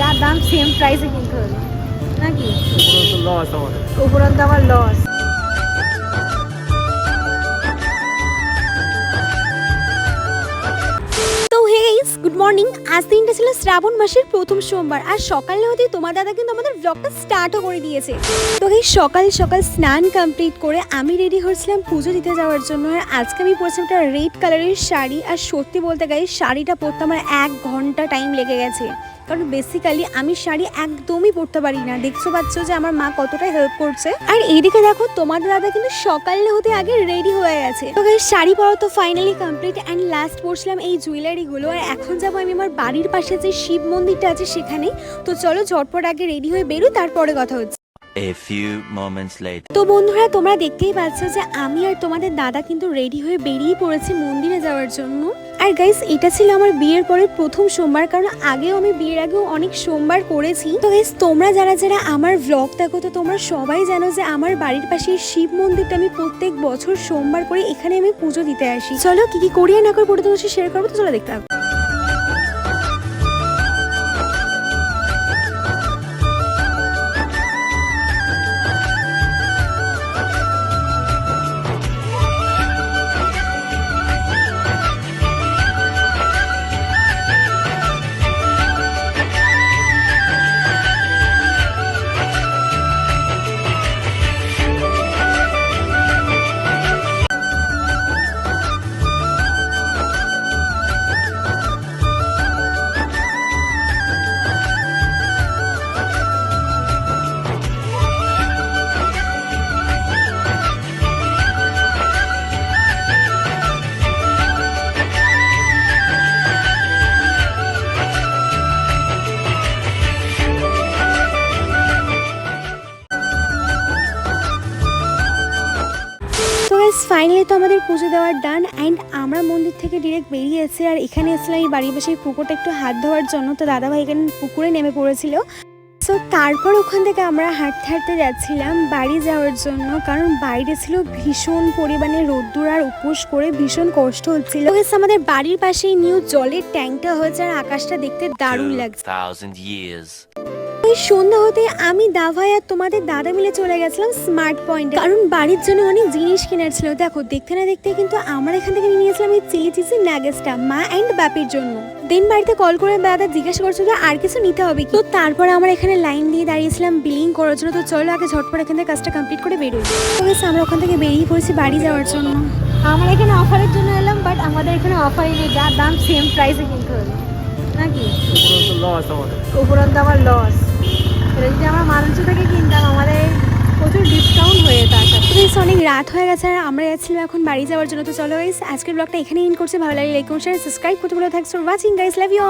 যার দাম সেম প্রাইসে কিনতে হলো নাকি? উপরন্ত লস উপরন্ত আবার লস তো হে গাইস গুড মর্নিং আজ দিনটা ছিল শ্রাবণ মাসের প্রথম সোমবার আর সকালে হতেই তোমার দাদা কিন্তু আমাদের ব্লগটা স্টার্টও করে দিয়েছে। তো এই সকাল সকাল স্নান কমপ্লিট করে আমি রেডি হয়েছিলাম পুজো দিতে যাওয়ার জন্য আর আজকে আমি পরেছিলাম একটা রেড কালারের শাড়ি আর সত্যি বলতে গাই শাড়িটা পরতে আমার এক ঘণ্টা টাইম লেগে গেছে। কারণ বেসিক্যালি আমি শাড়ি একদমই পরতে পারি না। দেখছ পাচ্ছ যে আমার মা কতটা হেল্প করছে। আর এইদিকে দেখো তোমার দাদা কিন্তু সকাল হতে আগে রেডি হয়ে গেছে। তো শাড়ি পরা তো ফাইনালি কমপ্লিট অ্যান্ড লাস্ট পরছিলাম এই জুয়েলারি গুলো। আর এখন যাব আমি আমার বাড়ির পাশে যে শিব মন্দিরটা আছে সেখানে তো চলো ঝটপট আগে রেডি হয়ে বেরো তারপরে কথা হচ্ছে। A few moments later. তো বন্ধুরা, তোমরা দেখতেই পাচ্ছ যে আমি আর তোমাদের দাদা কিন্তু রেডি হয়ে বেরিয়ে পড়েছি মন্দিরে যাওয়ার জন্য আর গাইস এটা ছিল আমার বিয়ের পরে প্রথম সোমবার, কারণ আগেও আমি বিয়ের আগেও অনেক সোমবার করেছি তো গাইস তোমরা যারা যারা আমার ব্লগ দেখো, তো তোমরা সবাই জানো যে আমার বাড়ির পাশে শিব মন্দিরটা আমি প্রত্যেক বছর সোমবার করে এখানে আমি পুজো দিতে আসি চলো কি কি করি আর না করে পড়ে তোমার শেয়ার করব, তো চলো দেখতে থাকো। গাইস ফাইনালি তো আমাদের পুজো দেওয়ার ডান অ্যান্ড আমরা মন্দির থেকে ডিরেক্ট বেরিয়েছি আর এখানে এসেছিলাম এই বাড়ির পাশে পুকুরটা একটু হাত ধোয়ার জন্য। তো দাদাভাই এখানে পুকুরে নেমে পড়েছিল। সো তারপর ওখান থেকে আমরা হাঁটতে হাঁটতে যাচ্ছিলাম বাড়ি যাওয়ার জন্য কারণ বাইরে ছিল ভীষণ পরিমাণে রোদ্দুর আর উপোস করে ভীষণ কষ্ট হচ্ছিল। আমাদের বাড়ির পাশেই নিউ জলের ট্যাঙ্কটা হয়েছে আর আকাশটা দেখতে দারুণ লাগছে. ওই সন্ধ্যা হতে আমি দাভাই আর তোমাদের দাদা মিলে চলে গেছিলাম স্মার্ট পয়েন্টে কারণ বাড়ির জন্য অনেক জিনিস কেনার ছিল। দেখো দেখতে না দেখতে কিন্তু আমরা এখান থেকে নিয়ে নিয়েছিলাম এই চিলি চিজি নাগেসটা মা অ্যান্ড বাপির জন্য। দেন বাড়িতে কল করে দাদা জিজ্ঞাসা করছিল যে আর কিছু নিতে হবে কি? তো তারপরে আমরা এখানে লাইন দিয়ে দাঁড়িয়েছিলাম বিলিং করার জন্য। তো চলো আগে ঝটপট এখান থেকে কাজটা কমপ্লিট করে বেরোই। আমরা ওখান থেকে বেরিয়ে পড়েছি বাড়ি যাওয়ার জন্য। আমরা এখানে অফারের জন্য এলাম বাট আমাদের এখানে অফারই নেই যার দাম সেম প্রাইসে কিনতে হলো নাকি? উপরন্ত আবার লস এটা যদি আমরা মালঞ্চ থেকে কিনতাম আমাদের প্রচুর ডিসকাউন্ট হয়ে যেত আশা করি। তো guys, অনেক রাত হয়ে গেছে আর আমরা যাচ্ছিলাম এখন বাড়ি যাওয়ার জন্য। তো চলো আজকের ব্লগটা এখানে ইন করছে। ভালো লাগে লাইক সাবস্ক্রাইব করতে thanks for watching guys love you